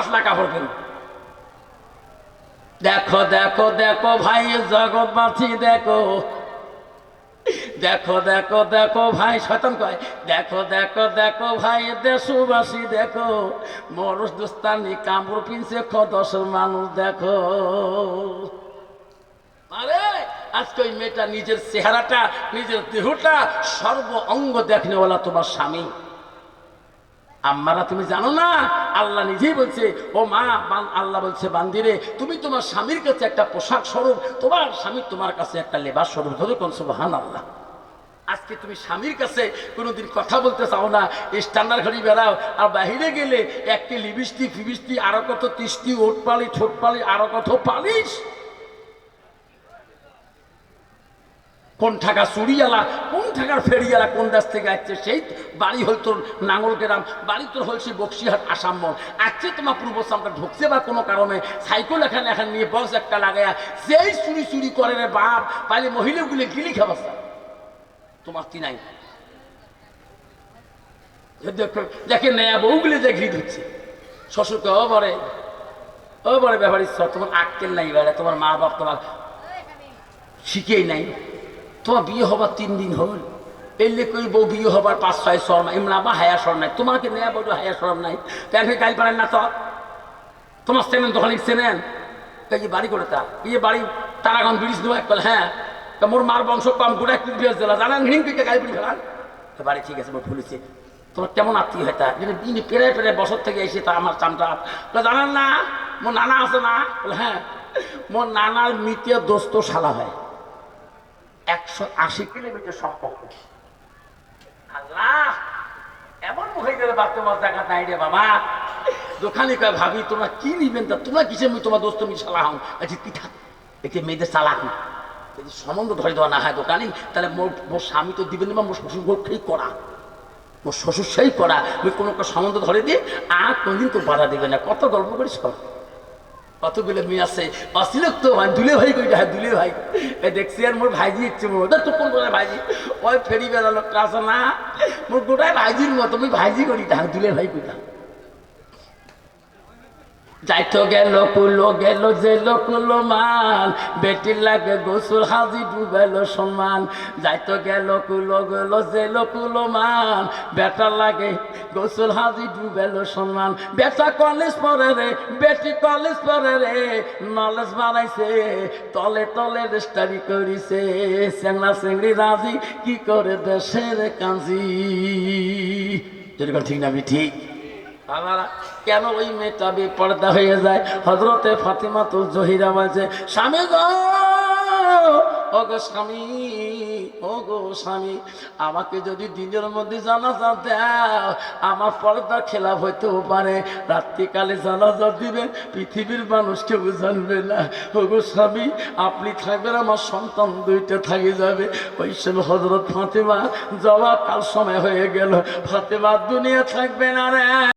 পাতলা কাপড় কেন? দেখো দেখো দেখো ভাই, জগৎবাসী, দেখো। দেখো দেখো দেখো ভাই শতন কয়, দেখো দেখো দেখো ভাই, দেশবাসী, দেখো। মরুষ, দুস্তানি কামড় পিনছে খদসের মানুষ, দেখো। আরে, আজকে ওই মেয়েটা নিজের চেহারাটা, নিজের দেহটা সর্ব অঙ্গ দেখনেওয়ালা তোমার স্বামী। আম্মারা, তুমি জানো না? আল্লাহ নিজেই বলছে, ও মা আল্লাহ বলছে, বান্দিরে, তুমি তোমার স্বামীর কাছে একটা পোশাক স্বরূপ, তোমার স্বামী তোমার কাছে একটা লেবাস স্বরূপ ধরে কোন সুবহান আল্লাহ আজকে তুমি স্বামীর কাছে কোনোদিন কথা বলতে চাও না স্ট্যান্ডার ঘড়ি বেড়াও, আর বাহিরে গেলে একটি লিবিস্টি ফিবিস্টি আরও কত তিস্তি ওট পালি ছোট পালি আরও কত পালিশ। কোন ঠাকা চুরিয়ালা কোন ঠাকার ফেরিয়ালা কোন দেশ থেকে আসছে? সেই বাড়ি হল তোর নাঙ্গল গ্রাম বাড়ি তোর হল সেই বক্সিহাট আসাম মোড় আসছে তোমার পূর্ব সামটা ঢুকছে বা কোনো কারণে? সাইকেল এখানে এখানে নিয়ে বক্স একটা লাগায়া সেই চুরি চুরি করে রে বাপ পাইলে মহিলাগুলি গিলি খাবাসা তোমার কি নাই? দেখে নেয়া বউগুলি যে ঘি দিচ্ছে শ্বশুরকে ও বলে ও বরে ব্যাপারী তোমার আক্কেল নাই বেড়ে তোমার মা বাপ তোমার শিখেই নাই। তোমার বিয়ে হবার তিন দিন হল। এলে কই বউ বিয়ে হবার পাঁচ ছয় নাই। এমন আবার হায়া সর নাই। তোমাকে নেয়া বড় হায়া সর নাই। কেন গাইল পারেন না তো? তোমার সেনেন দোকানে সেনেন এই যে বাড়ি করে তা? এই বাড়ি তারাগঞ্জ ব্রিজ দেবো এক হ্যাঁ? তা মোর মার বংশ কম গোটা বিয়ে দিলা জানান হিং পিকে গাই পিড়ি ফেলান? তো বাড়ি ঠিক আছে মোর ফুলেছে তোমার কেমন আত্মীয় হয় তা? যদি ইনি পেরে পেরে বছর থেকে এসে তা আমার চামটা বলে, জানেন না? মোর নানা আছে না? বলে হ্যাঁ। মোর নানার মিতে দোস্ত শালা হয়। একশো আশি কিলোমিটার সম্পর্ক। আল্লাহ, এমন গেলে বা তোমার দেখা নাই রে বাবা। দোকানে কয়, ভাবি, তোমরা কি নিবেন তা? তোমরা কিসে মুই তোমার দোস্ত মি চালা হও? আচ্ছা এতে মেয়েদের চালাক না। যদি সম্বন্ধ ধরে দেওয়া না হয় দোকানে। তাহলে মোর মোর স্বামী তো দিবেন না, মোর শ্বশুর গোক্ষেই করা। মোর শ্বশুর সেই করা। ওই কোনো সম্বন্ধ ধরে দিয়ে আর কোনদিন তো বাধা দিবে না। কত গল্প করিস কর। কতগুলো মেয়ে আছে? অশ্লীলক্ত ভাই, দুলে ভাই কইটা হ্যাঁ দুলে ভাই। দেখছি আর মোর ভাইজি ইচ্ছে মোর ওদের তো কোন করে ভাইজি? ওই ফেরি বেড়ালো কাছে না। মোর গোটাই ভাইজির মতো আমি ভাইজি করি তাহা, দুলে ভাই কইটা যাইতো গেল কুলো, গেল যে কুলো মান। বেটির লাগে গোসল, হাজি ডুবেল সম্মান যাইতো গেল কুলো, গেল যে কুলো মান। বেটার লাগে গোসল, হাজি ডুবেল সম্মান বেটা কলেজ পড়ে রে, বেটি কলেজ পড়ে রে। নলেজ বানাইছে তলে তলে রেস্টারি করিছে। চেংড়া চেংড়ি রাজি, কি করে দেশের যেরকম ঠিক না, আমি ঠিক। কেন ওই মেয়েটা বেপর্দা হয়ে যায়? হজরতে ফাতিমা তো জহিরা বলছে, স্বামী গো ও গো স্বামী ও গো স্বামী, আমাকে যদি দিনের মধ্যে জানাজা দাও, আমার পর্দা খেলা হইতেও পারে। রাত্রিকালে জানাজা দিবে, পৃথিবীর মানুষ কেউ জানবে না। ও গো স্বামী, আপনি থাকবেন, আমার সন্তান দুইটা থাকি যাবে। ওই সব হজরত ফাতেমা, যাওয়া কাল সময় হয়ে গেল। ফাতেমা, দুনিয়া থাকবে না রে।